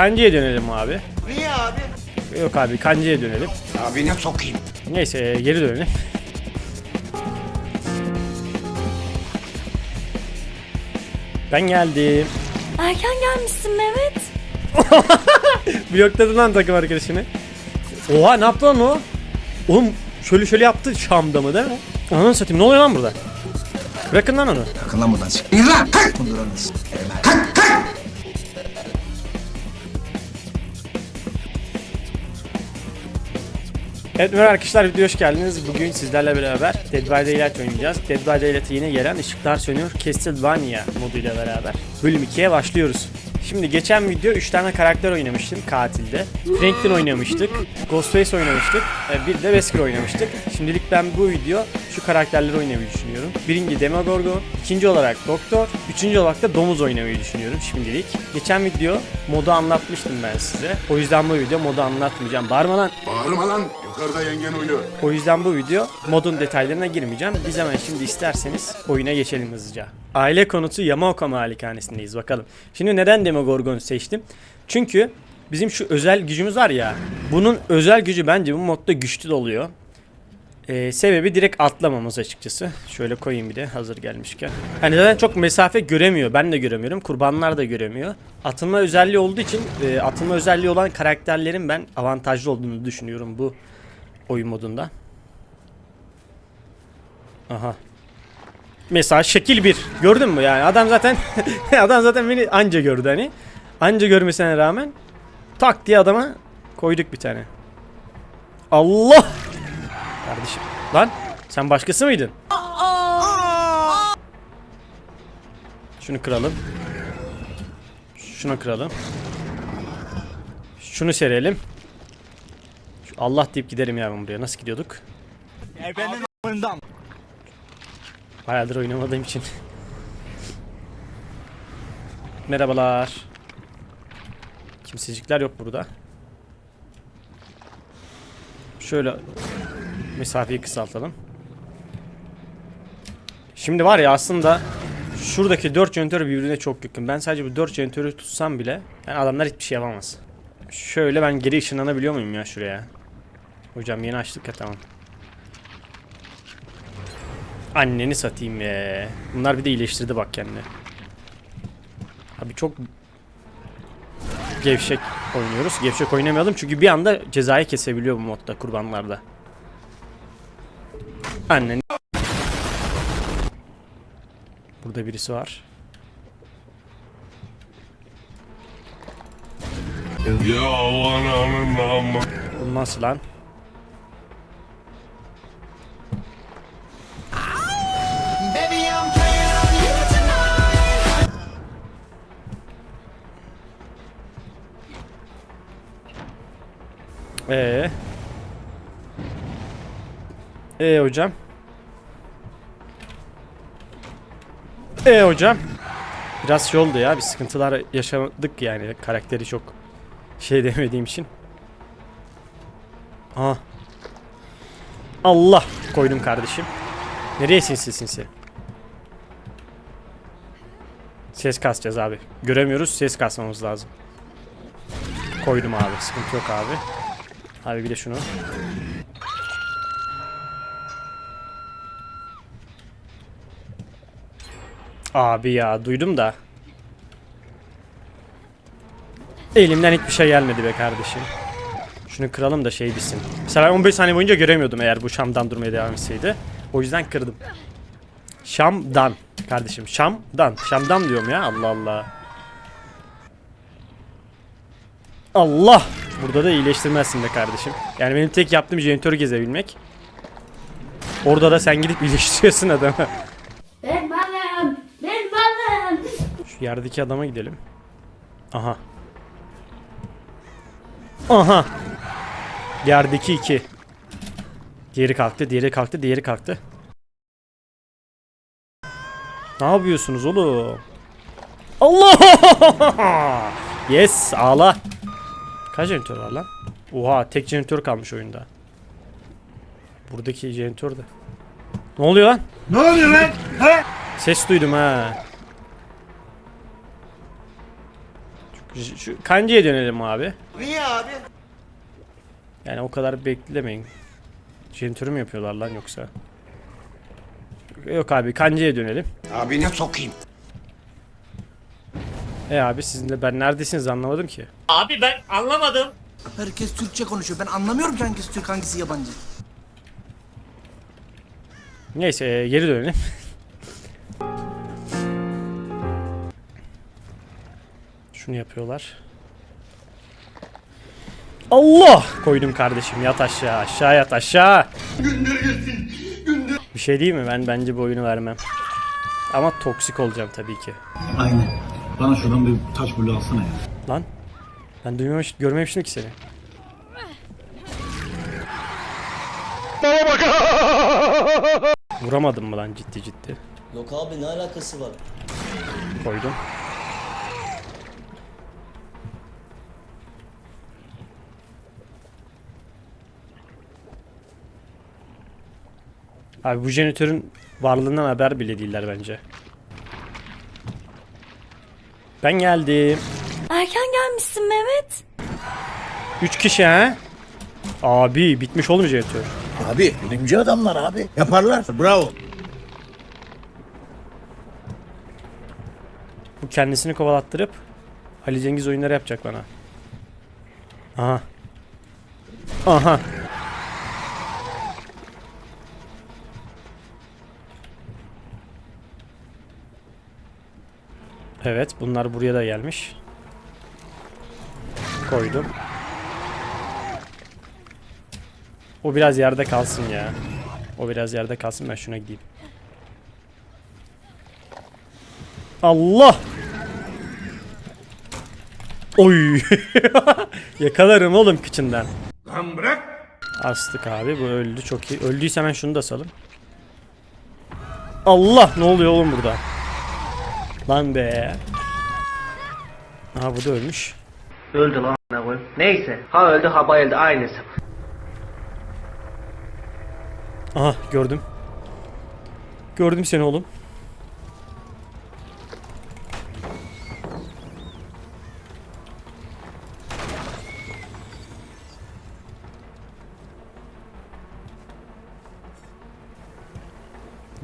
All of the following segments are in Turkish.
Kancı'ya dönelim abi. Niye abi? Yok abi Kancı'ya dönelim. Abine sokayım. Neyse geri dönelim. Ben geldim. Erken gelmişsin Mehmet. Blokladı lan takım arkadaşını. Oha ne yaptı lan o? Oğlum şöyle şöyle yaptı Şam'da mı değil mi? Ananı satayım ne oluyor lan burada? Bırakın lan onu. Kalkın lan buradan çık. İn lan. Kalk. Evet merhaba arkadaşlar videoya hoş geldiniz. Bugün sizlerle beraber Dead by Daylight oynayacağız. Dead by Daylight'a yine gelen ışıklar sönüyor Castlevania moduyla beraber. Bölüm 2'ye başlıyoruz. Şimdi geçen video 3 tane karakter oynamıştım katilde. Franklin oynamıştık, Ghostface oynamıştık, e, bir de Wesker oynamıştık. Şimdilik ben bu video şu karakterleri oynamayı düşünüyorum. Birinci Demogorgon, ikinci olarak Doktor, üçüncü olarak da Domuz oynamayı düşünüyorum şimdilik. Geçen video modu anlatmıştım ben size. O yüzden bu video modu anlatmayacağım. Bağırma lan. Bağırma lan. Yukarıda yengen uyuyor. O yüzden bu video modun detaylarına girmeyeceğim. Biz hemen şimdi isterseniz oyuna geçelim hızlıca. Aile konutu Yamaoka malikanesindeyiz bakalım. Şimdi neden Demogorgon'u seçtim? Çünkü bizim şu özel gücümüz var ya. Bunun özel gücü bence bu modda güçlü oluyor. Ee, sebebi direkt atlamamız açıkçası. Şöyle koyayım bir de hazır gelmişken. Hani zaten çok mesafe göremiyor. Ben de göremiyorum. Kurbanlar da göremiyor. Atılma özelliği olduğu için e, atılma özelliği olan karakterlerin ben avantajlı olduğunu düşünüyorum bu oyun modunda. Aha. Mesela şekil bir. Gördün mü yani adam zaten adam zaten beni anca gördü hani. Anca görmesine rağmen tak diye adama koyduk bir tane. Allah! Kardeşim. Lan sen başkası mıydın? Şunu kıralım. Şunu kıralım. Şunu serelim. Allah deyip giderim ya ben buraya. Nasıl gidiyorduk? Bayağıdır oynamadığım için. Merhabalar. Kimsecikler yok burada. Şöyle mesafeyi kısaltalım. Şimdi var ya aslında şuradaki 4 jeneratör birbirine çok yakın. Ben sadece bu 4 jeneratörü tutsam bile yani adamlar hiçbir şey yapamaz. Şöyle ben geri ışınlanabiliyor muyum ya şuraya? Hocam yeni açtık ya tamam. Anneni satayım be. Bunlar bir de iyileştirdi bak kendini. Abi çok gevşek oynuyoruz. Gevşek oynamayalım çünkü bir anda cezayı kesebiliyor bu modda kurbanlarda. Annen. Burada birisi var. Ya ananın namı. Bu nasıl lan? Ee. Ee hocam. Ee hocam. Biraz şey oldu ya. Bir sıkıntılar yaşadık yani. Karakteri çok şey demediğim için. Aha. Allah koydum kardeşim. Nereye sinsi sinsi? Ses kasacağız abi. Göremiyoruz. Ses kasmamız lazım. Koydum abi. Sıkıntı yok abi. Abi bir de şunu. Abi ya duydum da. Elimden hiçbir şey gelmedi be kardeşim. Şunu kıralım da şey bitsin. Mesela ben 15 saniye boyunca göremiyordum eğer bu Şam'dan durmaya devam etseydi. O yüzden kırdım. Şam'dan kardeşim. Şam'dan. Şam'dan diyorum ya. Allah Allah. Allah! Burada da iyileştirmezsin be kardeşim. Yani benim tek yaptığım jeneratörü gezebilmek. Orada da sen gidip iyileştiriyorsun adamı. Ben balım. Ben balım. Şu yerdeki adama gidelim. Aha. Aha. Yerdeki iki. Diğeri kalktı, diğeri kalktı, diğeri kalktı. Ne yapıyorsunuz oğlum? Allah! yes, ağla. Kaç jeneratör var lan? Oha, tek jeneratör kalmış oyunda. Buradaki jeneratör de. Ne oluyor lan? Ne oluyor lan? Ha? Ses duydum ha. Şu kancaya dönelim abi. Niye abi? Yani o kadar beklemeyin. Jeneratörü mü yapıyorlar lan yoksa? Yok abi kancaya dönelim. Abine sokayım. E abi sizinle ben neredesiniz anlamadım ki. Abi ben anlamadım. Herkes Türkçe konuşuyor. Ben anlamıyorum ki hangisi Türk hangisi yabancı. Neyse e, geri dönelim. Şunu yapıyorlar. Allah! Koydum kardeşim yat aşağı aşağı yat aşağı. Bir şey değil mi? Ben bence bu oyunu vermem. Ama toksik olacağım tabii ki. Aynen. Bana şuradan bir taş bulu alsana ya. Lan. Ben duymamış, görmemiştim ki seni. Vuramadım mı lan ciddi ciddi? Yok abi ne alakası var? Koydum. Abi bu jeneratörün varlığından haber bile değiller bence. Ben geldim. Erken gelmişsin Mehmet. 3 kişi ha? Abi bitmiş oğlum jeneratör. Abi bilimci adamlar abi. Yaparlar. Bravo. Bu kendisini kovalattırıp Ali Cengiz oyunları yapacak bana. Aha. Aha. Evet bunlar buraya da gelmiş. Koydum. O biraz yerde kalsın ya. O biraz yerde kalsın ben şuna gideyim. Allah! Oy! Yakalarım oğlum kıçından. Lan bırak. Astık abi bu öldü çok iyi. Öldüyse hemen şunu da salın. Allah ne oluyor oğlum burada? Lan be. Aha bu da ölmüş. Öldü lan koyayım. Neyse. Ha öldü ha bayıldı aynısı. Aha gördüm. Gördüm seni oğlum.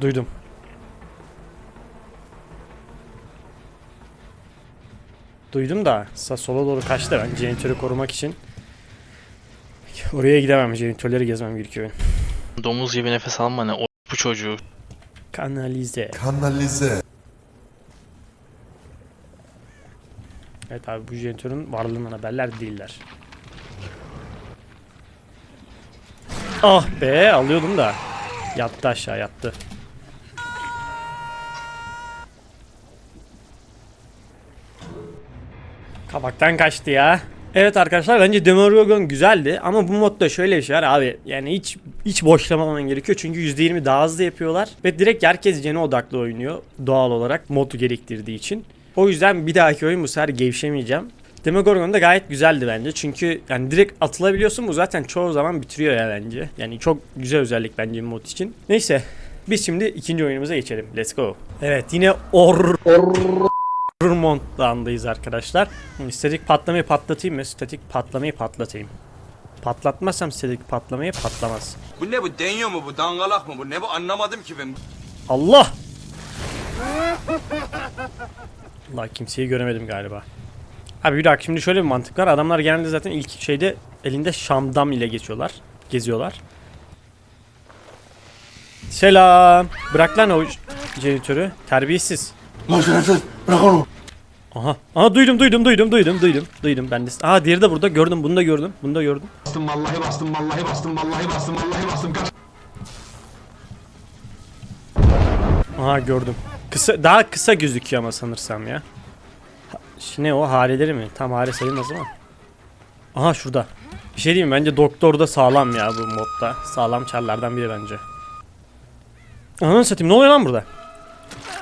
Duydum. Duydum da sa sola doğru kaçtı ben jeneratörü korumak için. Oraya gidemem jeneratörleri gezmem gerekiyor. Domuz gibi nefes alma ne o bu çocuğu. Kanalize. Kanalize. Evet abi bu jeneratörün varlığından haberler değiller. Ah be alıyordum da. Yattı aşağı yattı. Kabaktan kaçtı ya. Evet arkadaşlar bence Demogorgon güzeldi ama bu modda şöyle bir şey var abi yani hiç hiç boşlamaman gerekiyor çünkü %20 daha hızlı yapıyorlar ve direkt herkes cene odaklı oynuyor doğal olarak modu gerektirdiği için. O yüzden bir dahaki oyun bu sefer gevşemeyeceğim. Demogorgon da gayet güzeldi bence çünkü yani direkt atılabiliyorsun bu zaten çoğu zaman bitiriyor ya bence. Yani çok güzel özellik bence mod için. Neyse biz şimdi ikinci oyunumuza geçelim. Let's go. Evet yine or Urmont'landayız arkadaşlar. Statik patlamayı patlatayım mı? Statik patlamayı patlatayım. Patlatmazsam statik patlamayı patlamaz. Bu ne bu deniyor mu bu dangalak mı bu ne bu anlamadım ki ben. Allah! Allah kimseyi göremedim galiba. Abi bir dakika şimdi şöyle bir mantık var. Adamlar genelde zaten ilk şeyde elinde şamdam ile geçiyorlar. Geziyorlar. Selam. Bırak lan o jeneratörü. Terbiyesiz. Lan şerefsiz bırak onu. Aha. Aha duydum duydum duydum duydum duydum. Duydum ben de. Aha diğeri de burada gördüm bunu da gördüm. Bunu da gördüm. Bastım vallahi bastım vallahi bastım vallahi bastım vallahi bastım kaç. Aha gördüm. Kısa daha kısa gözüküyor ama sanırsam ya. Ha, ne o hareleri mi? Tam hare sayılmaz ama. Aha şurada. Bir şey diyeyim mi? Bence doktor da sağlam ya bu modda. Sağlam çarlardan biri bence. Ananı satayım ne oluyor lan burada?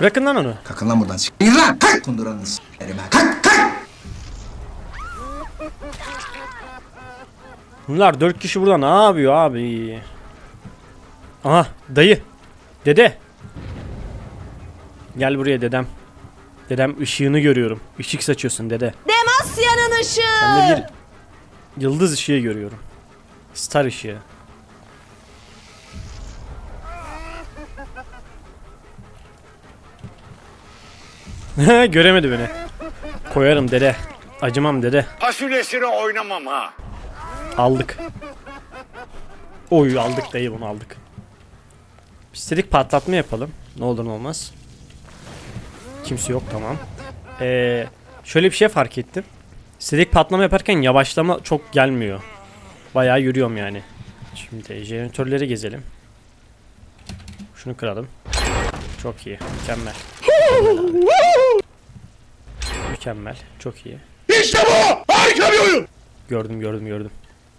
Bırakın lan onu. Kalkın lan buradan. Yürü lan. Kalk. Kunduranı s**erim ha. Kalk kalk. Bunlar dört kişi burada ne yapıyor abi? Aha dayı. Dede. Gel buraya dedem. Dedem ışığını görüyorum. Işık saçıyorsun dede. Demasya'nın ışığı. Ben de bir yıldız ışığı görüyorum. Star ışığı. Göremedi beni. Koyarım dede. Acımam dede. Fasulyesini oynamam ha. Aldık. Oy aldık dayı bunu aldık. İstedik patlatma yapalım. Ne olur ne olmaz. Kimse yok tamam. Ee, şöyle bir şey fark ettim. İstedik patlama yaparken yavaşlama çok gelmiyor. Bayağı yürüyorum yani. Şimdi jeneratörleri gezelim. Şunu kıralım. Çok iyi. Mükemmel. Mükemmel. Çok iyi. İşte bu! Harika bir oyun! Gördüm gördüm gördüm.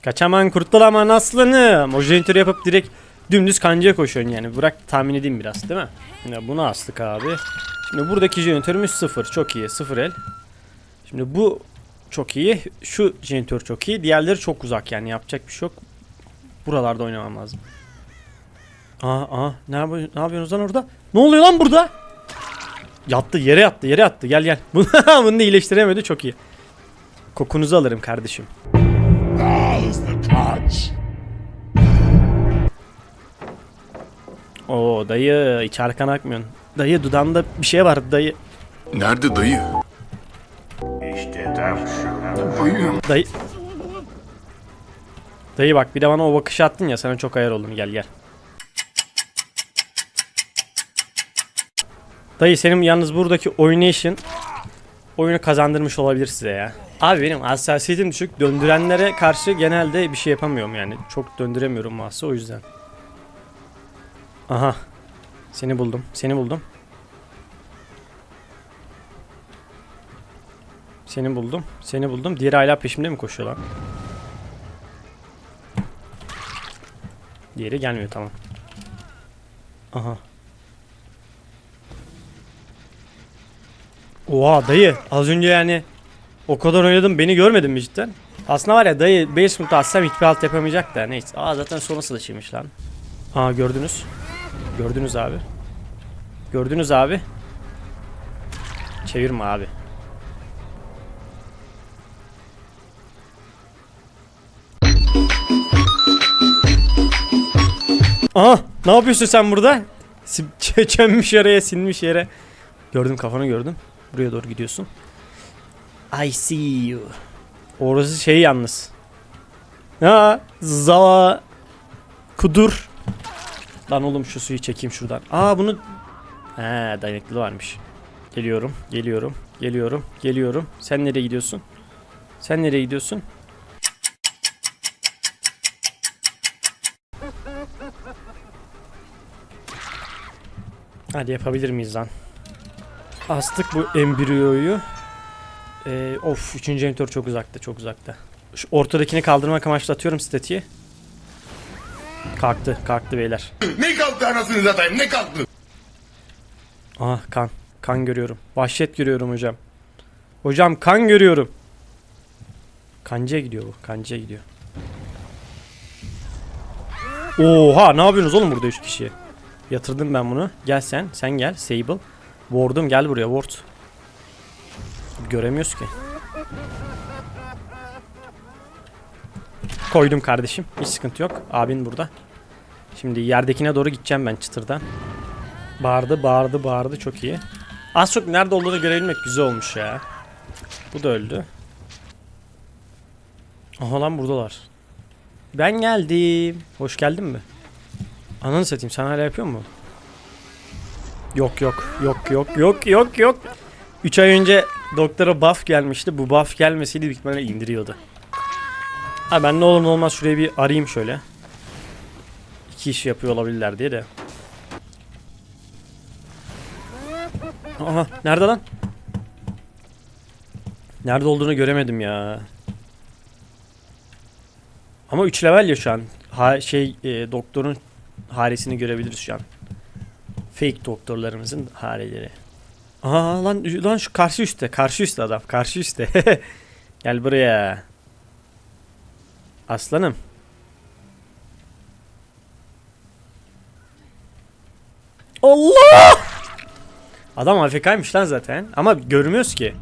Kaçaman kurtulaman aslanım. O jeneratörü yapıp direkt dümdüz kancaya koşuyorsun yani. Bırak tahmin edeyim biraz değil mi? Şimdi bunu astık abi. Şimdi buradaki jeneratörümüz sıfır. Çok iyi. Sıfır el. Şimdi bu çok iyi. Şu jeneratör çok iyi. Diğerleri çok uzak yani. Yapacak bir şey yok. Buralarda oynamam lazım. Aa aa. Ne, yapıyor, ne yapıyorsunuz lan orada? Ne oluyor lan burada? Yattı yere yattı yere yattı. Gel gel. Bunu bunu da iyileştiremedi. Çok iyi. Kokunuzu alırım kardeşim. Oo dayı hiç arkan akmıyorsun. Dayı dudağında bir şey var dayı. Nerede dayı? İşte tam şu. Dayı. Dayı bak bir de bana o bakışı attın ya sana çok ayar oldum gel gel. Dayı senin yalnız buradaki oynayışın oyunu kazandırmış olabilir size ya. Abi benim hassasiyetim düşük. Döndürenlere karşı genelde bir şey yapamıyorum yani. Çok döndüremiyorum mouse'u o yüzden. Aha. Seni buldum. Seni buldum. Seni buldum. Seni buldum. Diğeri hala peşimde mi koşuyor lan? Diğeri gelmiyor tamam. Aha. Oha dayı az önce yani o kadar oynadım beni görmedin mi cidden? Aslında var ya dayı basement'ta atsam hiçbir alt yapamayacak da neyse. Aa zaten son nasıl açıymış lan. Aa gördünüz. Gördünüz abi. Gördünüz abi. Çevirme abi. Aha ne yapıyorsun sen burada? Sim- ç- Çömmüş araya sinmiş yere. Gördüm kafanı gördüm. Buraya doğru gidiyorsun. I see you. Orası şey yalnız. Ha, zava kudur. Lan oğlum şu suyu çekeyim şuradan. Aa bunu He dayanıklı varmış. Geliyorum, geliyorum, geliyorum, geliyorum. Sen nereye gidiyorsun? Sen nereye gidiyorsun? Hadi yapabilir miyiz lan? Astık bu embriyoyu. Ee, of üçüncü embriyo çok uzakta çok uzakta. Şu ortadakini kaldırmak amaçlı atıyorum statiği. Kalktı kalktı beyler. Ne kalktı anasını satayım ne kalktı? Aha kan. Kan görüyorum. Vahşet görüyorum hocam. Hocam kan görüyorum. Kancaya gidiyor bu. Kancaya gidiyor. Oha ne yapıyorsunuz oğlum burada 3 kişi? Yatırdım ben bunu. Gel sen. Sen gel. Sable. Ward'um gel buraya Ward. Göremiyoruz ki. Koydum kardeşim. Hiç sıkıntı yok. Abin burada. Şimdi yerdekine doğru gideceğim ben çıtırdan. Bağırdı bağırdı bağırdı çok iyi. Az çok nerede olduğunu görebilmek güzel olmuş ya. Bu da öldü. Aha lan buradalar. Ben geldim. Hoş geldin mi? Ananı satayım sen hala yapıyor mu? Yok yok yok yok yok yok yok. 3 ay önce doktora buff gelmişti. Bu buff gelmeseydi büyük ihtimalle indiriyordu. Ha ben ne olur ne olmaz şurayı bir arayayım şöyle. İki iş yapıyor olabilirler diye de. Aha nerede lan? Nerede olduğunu göremedim ya. Ama 3 level ya şu an. Ha, şey e, doktorun haresini görebiliriz şu an. Fake doktorlarımızın hareleri. Aha lan lan şu karşı üstte, karşı üstte adam, karşı üstte. Gel buraya. Aslanım. Allah! Adam AFK'ymış lan zaten. Ama görmüyoruz ki.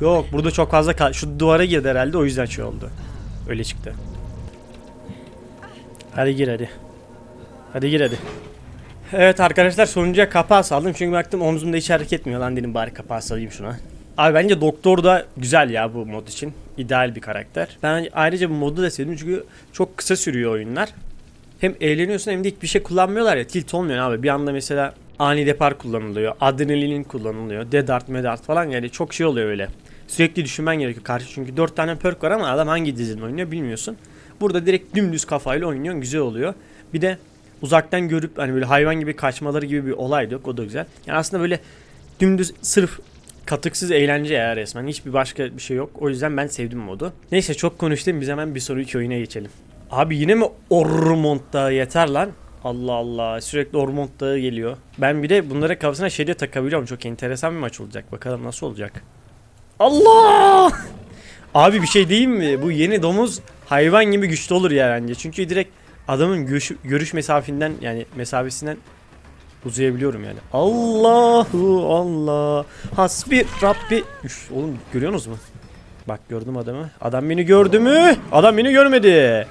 Yok burada çok fazla kal şu duvara girdi herhalde o yüzden şey oldu. Öyle çıktı. Hadi gir hadi. Hadi gir hadi. Evet arkadaşlar sonuncuya kapağı saldım çünkü baktım omzumda hiç hareket etmiyor lan dedim bari kapağı salayım şuna. Abi bence doktor da güzel ya bu mod için. İdeal bir karakter. Ben ayrıca bu modu da sevdim çünkü çok kısa sürüyor oyunlar. Hem eğleniyorsun hem de hiçbir şey kullanmıyorlar ya tilt olmuyor abi. Bir anda mesela ani depar kullanılıyor. Adrenalin kullanılıyor. Dedart medart falan yani çok şey oluyor öyle. Sürekli düşünmen gerekiyor karşı çünkü 4 tane perk var ama adam hangi dizinin oynuyor bilmiyorsun. Burada direkt dümdüz kafayla oynuyorsun güzel oluyor. Bir de uzaktan görüp hani böyle hayvan gibi kaçmaları gibi bir olay yok o da güzel. Yani aslında böyle dümdüz sırf katıksız eğlence ya resmen. Hiçbir başka bir şey yok. O yüzden ben sevdim modu. Neyse çok konuştum. Biz hemen bir sonraki oyuna geçelim. Abi yine mi Ormont Dağı yeter lan? Allah Allah. Sürekli Ormont Dağı geliyor. Ben bir de bunlara kafasına şey de takabiliyorum. Çok enteresan bir maç olacak. Bakalım nasıl olacak. Allah! Abi bir şey diyeyim mi? Bu yeni domuz hayvan gibi güçlü olur ya bence. Çünkü direkt adamın görüş, görüş mesafesinden yani mesafesinden uzayabiliyorum yani. Allahu Allah. Hasbi Rabbi. Üf, oğlum görüyorsunuz mu? Bak gördüm adamı. Adam beni gördü mü? Adam beni görmedi.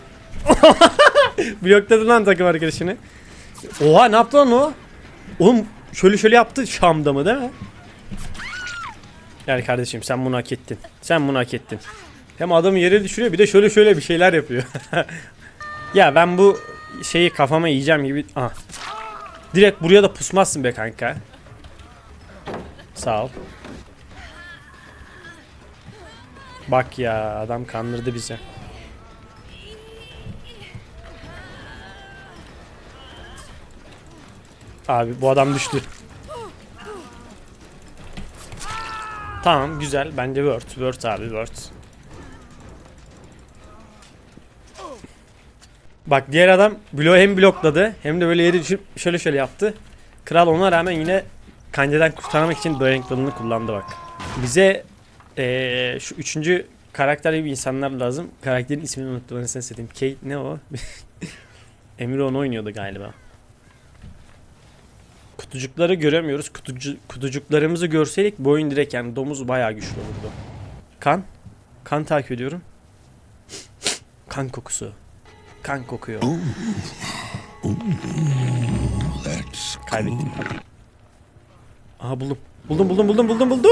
Blokladı lan takım arkadaşını. Oha ne yaptı lan o? Oğlum şöyle şöyle yaptı Şam'da mı değil mi? Yani kardeşim sen bunu hak ettin. Sen bunu hak ettin. Hem adamı yere düşürüyor bir de şöyle şöyle bir şeyler yapıyor. ya ben bu şeyi kafama yiyeceğim gibi. Aha. Direkt buraya da pusmazsın be kanka. Sağ ol. Bak ya adam kandırdı bizi. Abi bu adam düştü. Tamam güzel. Bence Word. Word abi Word. Bak diğer adam bloğu hem blokladı hem de böyle yeri düşüp şöyle şöyle yaptı. Kral ona rağmen yine kanceden kurtarmak için Börenk dalını kullandı bak. Bize eee, şu üçüncü karakter gibi insanlar lazım. Karakterin ismini unuttum. Anasını satayım. Kate ne o? Emir onu oynuyordu galiba. Kutucukları göremiyoruz. Kutucu, kutucuklarımızı görseydik bu oyun direkt yani domuz bayağı güçlü olurdu. Kan. Kan takip ediyorum. kan kokusu. Kan kokuyor. Kaybettim. Aha buldum. Buldum buldum buldum buldum buldum.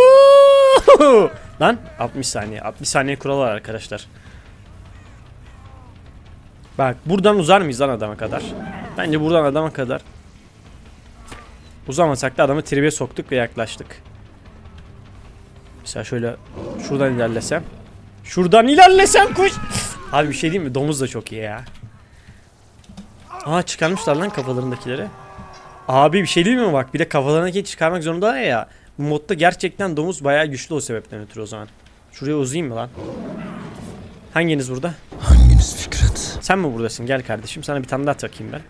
Lan 60 saniye. 60 saniye kural var arkadaşlar. Bak buradan uzar mıyız lan adama kadar? Bence buradan adama kadar. Uzamasak da adamı tribe soktuk ve yaklaştık. Mesela şöyle şuradan ilerlesem. Şuradan ilerlesem kuş. Abi bir şey diyeyim mi? Domuz da çok iyi ya. Aa çıkarmışlar lan kafalarındakileri. Abi bir şey değil mi bak bir de kafalarındaki çıkarmak zorunda ya. Bu modda gerçekten domuz bayağı güçlü o sebepten ötürü o zaman. Şuraya uzayayım mı lan? Hanginiz burada? Hanginiz Fikret? Sen mi buradasın? Gel kardeşim sana bir tane daha takayım ben.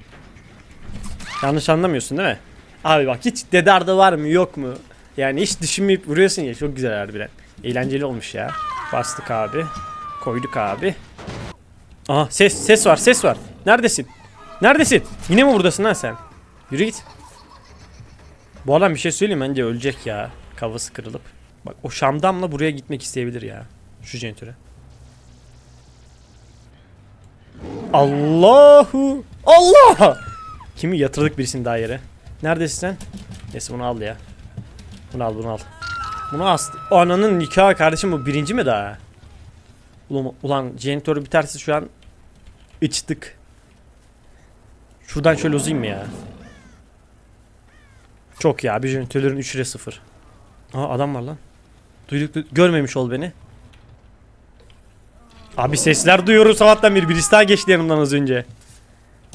Yanlış anlamıyorsun değil mi? Abi bak hiç dedarda var mı yok mu? Yani hiç düşünmeyip vuruyorsun ya çok güzel harbiden. Eğlenceli olmuş ya. Bastık abi. Koyduk abi. Aha ses ses var ses var. Neredesin? Neredesin? Yine mi buradasın lan sen? Yürü git. Bu adam bir şey söyleyeyim bence ölecek ya. Kafası kırılıp. Bak o Şam'damla buraya gitmek isteyebilir ya. Şu jeneratöre. Allahu Allah! Kimi yatırdık birisini daha yere. Neredesin sen? Neyse bunu al ya. Bunu al bunu al. Bunu as. Ananın nikahı kardeşim bu birinci mi daha? Ulan, ulan jeneratörü biterse şu an içtik. Şuradan şöyle uzayayım mı ya? Çok ya bir jeneratörlerin 3'üre 0. Aa adam var lan. Duyduk, duyduk. Görmemiş ol beni. Abi sesler duyuyoruz sabahtan beri. Birisi daha geçti yanımdan az önce.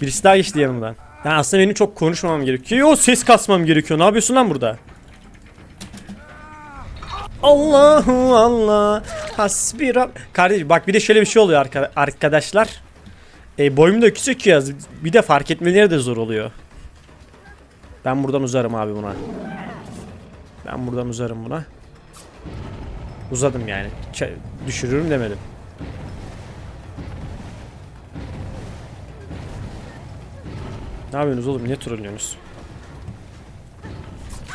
Birisi daha geçti yanımdan. Yani aslında benim çok konuşmamam gerekiyor. Yo ses kasmam gerekiyor. Ne yapıyorsun lan burada? Allahu Allah. Hasbi Rab. Kardeşim bak bir de şöyle bir şey oluyor arka- arkadaşlar. E, boyum da küçük ya. Bir de fark etmeleri de zor oluyor. Ben buradan uzarım abi buna. Ben buradan uzarım buna. Uzadım yani. Ç- düşürürüm demedim. Ne yapıyorsunuz oğlum? Ne trollüyorsunuz?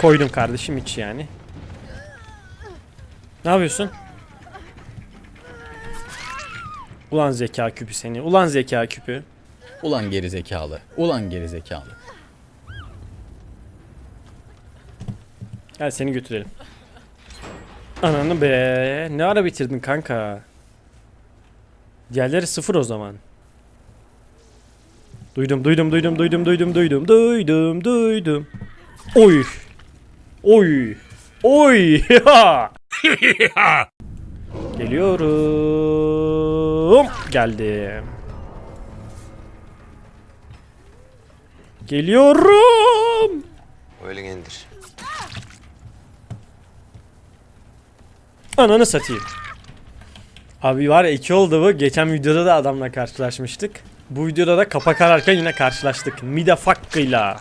Koydum kardeşim hiç yani. Ne yapıyorsun? Ulan zeka küpü seni. Ulan zeka küpü. Ulan geri zekalı. Ulan geri zekalı. Gel seni götürelim. Ananı be. Ne ara bitirdin kanka? Diğerleri sıfır o zaman. Duydum duydum duydum duydum duydum duydum duydum duydum. Oy. Oy. Oy. Geliyorum. Geldim. Geliyorum. Öyle indir. Ananı satayım. Abi var ya iki oldu bu. Geçen videoda da adamla karşılaşmıştık. Bu videoda da kapak ararken yine karşılaştık. Midafakkıyla.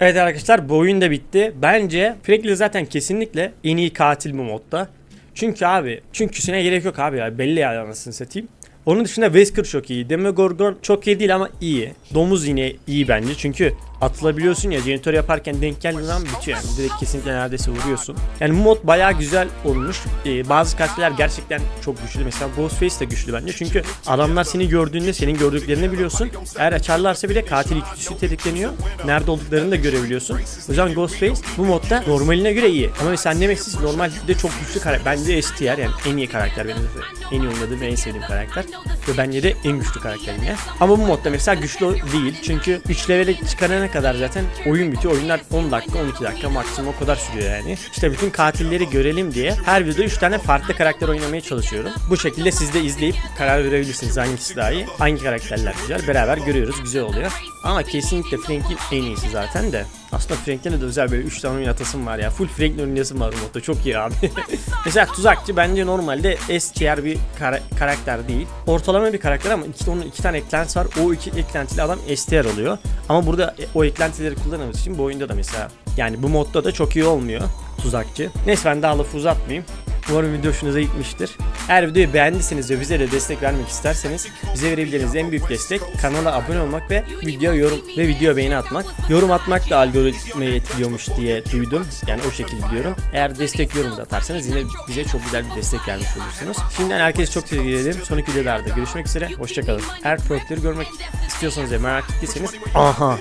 Evet arkadaşlar bu oyun da bitti. Bence Franklin zaten kesinlikle en iyi katil bu modda. Çünkü abi çünküsüne gerek yok abi ya belli ya anasını satayım. Onun dışında Wesker çok iyi. Demogorgon çok iyi değil ama iyi. Domuz yine iyi bence çünkü atılabiliyorsun ya jeneratör yaparken denk geldiğin zaman bitiyor yani. Direkt kesinlikle neredeyse vuruyorsun. Yani bu mod bayağı güzel olmuş. Ee, bazı katiller gerçekten çok güçlü. Mesela Ghostface de güçlü bence. Çünkü adamlar seni gördüğünde senin gördüklerini biliyorsun. Eğer açarlarsa bile katil ikisi tetikleniyor. Nerede olduklarını da görebiliyorsun. O yüzden Ghostface bu modda normaline göre iyi. Ama mesela Nemesis normalde çok güçlü karakter. Bence STR yani en iyi karakter benim de en iyi oynadığım ve en sevdiğim karakter. Ve bence de en güçlü karakter yine. Ama bu modda mesela güçlü değil. Çünkü 3 levele çıkarana kadar zaten oyun bitiyor. Oyunlar 10 dakika 12 dakika maksimum o kadar sürüyor yani. İşte bütün katilleri görelim diye her video 3 tane farklı karakter oynamaya çalışıyorum. Bu şekilde siz de izleyip karar verebilirsiniz hangisi daha iyi. Hangi karakterler güzel. Beraber görüyoruz. Güzel oluyor. Ama kesinlikle Franklin en iyisi zaten de. Aslında Franklin'e de özel böyle 3 tane oyun var ya. Full Franklin oynayasım var modda. Çok iyi abi. Mesela tuzakçı bence normalde S tier bir kara- karakter değil. Ortalama bir karakter ama iki, onun iki tane eklentisi var. O iki eklentili adam S tier oluyor. Ama burada e, o eklentileri kullanamıyoruz için bu oyunda da mesela yani bu modda da çok iyi olmuyor tuzakçı. Neyse ben daha lafı uzatmayayım. Umarım video hoşunuza gitmiştir. Eğer videoyu beğendiyseniz ve bize de destek vermek isterseniz bize verebileceğiniz en büyük destek kanala abone olmak ve video yorum ve video beğeni atmak. Yorum atmak da algoritmayı etkiliyormuş diye duydum. Yani o şekilde diyorum. Eğer destek yorum da atarsanız yine bize çok güzel bir destek vermiş olursunuz. Şimdiden herkese çok teşekkür ederim. Sonraki videolarda görüşmek üzere. Hoşçakalın. Eğer projeleri görmek istiyorsanız ve merak ettiyseniz aha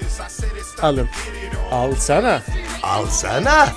alın. Alsana. Alsana.